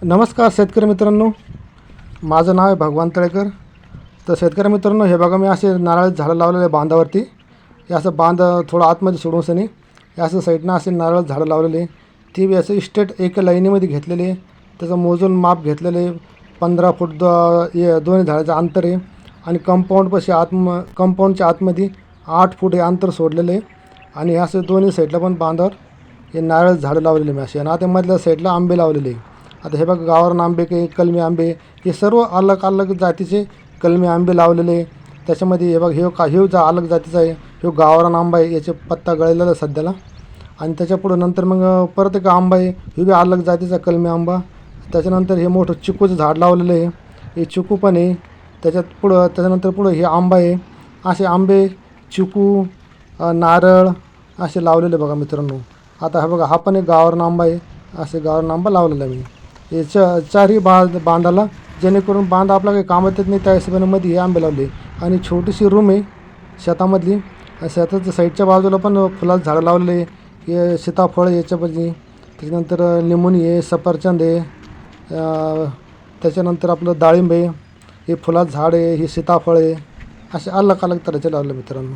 नमस्कार शेतकरी मित्रांनो. माझं नाव आहे भगवान तळेकर. तर शेतकरी मित्रांनो हे बघा मी असे नारळ झाडं लावलेले आहे बांधावरती. हे असं बांध थोडं आतमध्ये सोडून सनी या असं साईडनं असे नारळ झाडं लावलेले. ती बी असं इस्टेट एका लाईनीमध्ये घेतलेले. आहे. त्याचं मोजून माप घेतलेले. पंधरा फूट द हे दोन्ही झाडाचं अंतर आहे. आणि कंपाऊंडपाशी आतम कंपाऊंडच्या आतमध्ये आठ फूट हे अंतर सोडलेलं. आहे आणि हे असं दोन्ही साईडला पण बांधावर हे नारळ झाडं लावलेले मी असे. आणि आता मधल्या साईडला आंबे लावलेले. आहे. आता हे बघा गावरान आंबे काही कलमी आंबे हे सर्व अलग अलग जातीचे कलमी आंबे लावलेले आहे. त्याच्यामध्ये हे बघ हे का हे जा अलग जातीचा आहे. हे गावरान आंबा आहे याचे पत्ता गळलेला आहे सध्याला. आणि त्याच्या पुढं नंतर मग परत एक आंबा आहे हे बी अलग जातीचा कलमी आंबा. त्याच्यानंतर हे मोठं चिकूचं झाड लावलेलं आहे. हे चिकू पण आहे. त्याच्यात पुढं त्याच्यानंतर पुढं हे आंबा आहे. असे आंबे चिकू नारळ असे लावलेले बघा मित्रांनो. आता हा बघा हा पण एक गावरान आंबा आहे. असे गावरान आंबा लावलेला आहे मी. याच्या चारही बा बांधाला जेणेकरून बांध आपला काही कामात येत नाही त्या हिशोबामध्ये हे आंबे लावले. आणि छोटीशी रूम आहे शेतामधली. शेताच्या साईडच्या बाजूला पण फुलाचं झाडं लावलेले हे सीताफळ आहे याच्यापाशी त्याच्यानंतर लिंबुनी आहे सफरचंद आहे. त्याच्यानंतर आपलं डाळिंब आहे. हे फुलाचं झाड आहे हे सीताफळ आहे. असे अलग अलग तऱ्हेचे लावले मित्रांनो.